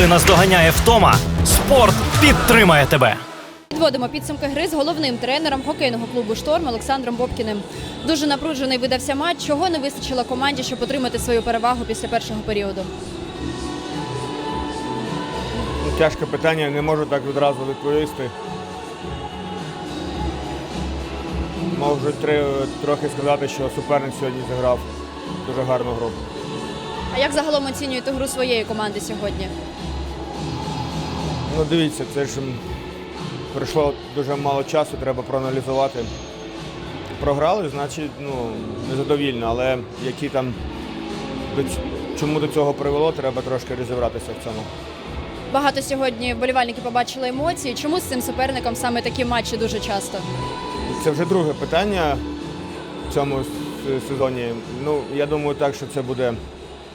Коли наздоганяє втома, спорт підтримає тебе. Підводимо підсумки гри з головним тренером хокейного клубу Шторм Олександром Бобкіним. Дуже напружений видався матч. Чого не вистачило команді, щоб отримати свою перевагу після першого періоду? Ну, Тяжке питання, не можу так відразу відповісти. Можу тре- трохи сказати, що суперник сьогодні зіграв дуже гарну гру. А як загалом оцінюєте гру своєї команди сьогодні? Ну дивіться, це ж пройшло дуже мало часу, треба проаналізувати. Програли, значить, ну, незадовільно, але які там до чому до цього привело, треба трошки розібратися в цьому. Багато сьогодні вболівальники побачили емоції. Чому з цим суперником саме такі матчі дуже часто? Це вже друге питання в цьому сезоні. Ну, я думаю, так, що це буде.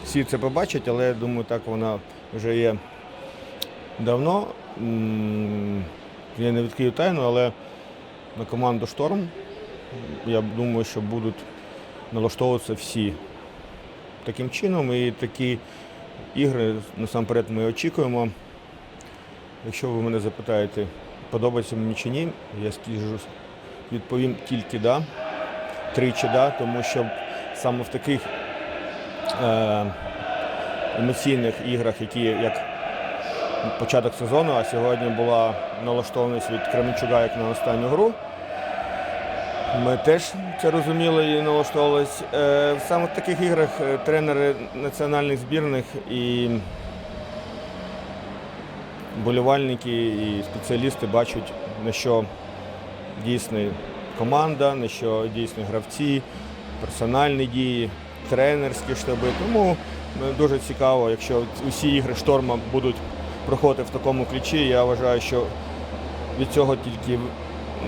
Всі це побачать, але я думаю, так вона вже є давно. Я не відкрию тайну, але на команду Шторм я думаю, що будуть налаштовуватися всі таким чином. І такі ігри насамперед ми очікуємо. Якщо ви мене запитаєте, подобається мені чи ні, я скажу, відповім тільки да, тричі да, тому що саме в таких е, емоційних іграх, які як початок сезону, а сьогодні була налаштованість від Кременчука як на останню гру. Ми теж це розуміли і налаштовувалися. Е, саме в таких іграх е, тренери національних збірних і болівальники і спеціалісти бачать, на що дійсна команда, на що дійсні гравці, персональні дії, тренерські штаби. Тому е, дуже цікаво, якщо усі ігри шторма будуть проходити в такому ключі. Я вважаю, що від цього тільки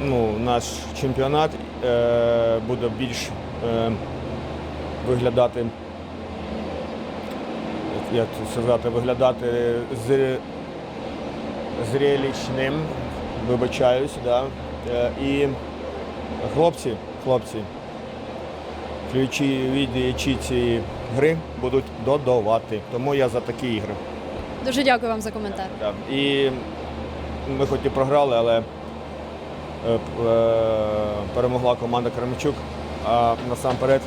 ну, наш чемпіонат е, буде більш е, виглядати, як це сказати, виглядати з, зрелищним, вибачаюсь, да. Е, і хлопці, хлопці, ключі віддаючи ці гри будуть додавати. Тому я за такі ігри. Дуже дякую вам за коментар. Так. І ми хоч і програли, але е, е, перемогла команда Кременчук. А насамперед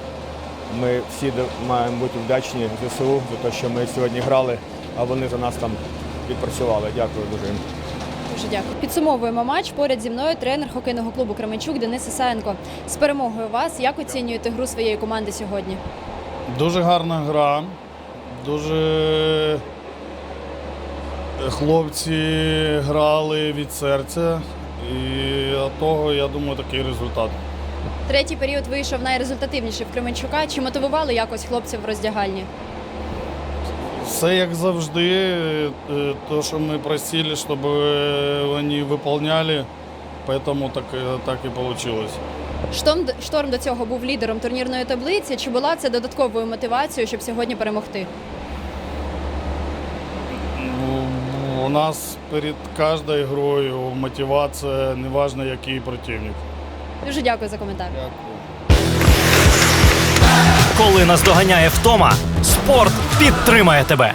ми всі маємо бути вдячні ЗСУ за те, що ми сьогодні грали, а вони за нас там відпрацювали. Дякую дуже. Дуже дякую. Підсумовуємо матч. Поряд зі мною тренер хокейного клубу Кременчук Денис Ісаєнко. З перемогою вас. Як оцінюєте гру своєї команди сьогодні? Дуже гарна гра. Дуже хлопці грали від серця. І от того, я думаю, такий результат. Третій період вийшов найрезультативніший в Кременчука. Чи мотивували якось хлопців в роздягальні? Все як завжди, е, то, що ми просили, щоб вони виконували, тому так, е, так і вийшло. Шторм, Шторм до цього був лідером турнірної таблиці. Чи була це додатковою мотивацією, щоб сьогодні перемогти? Ну, У нас перед кожною грою мотивація, неважно який противник. Дуже дякую за коментар. Коли наздоганяє втома, спорт підтримає тебе.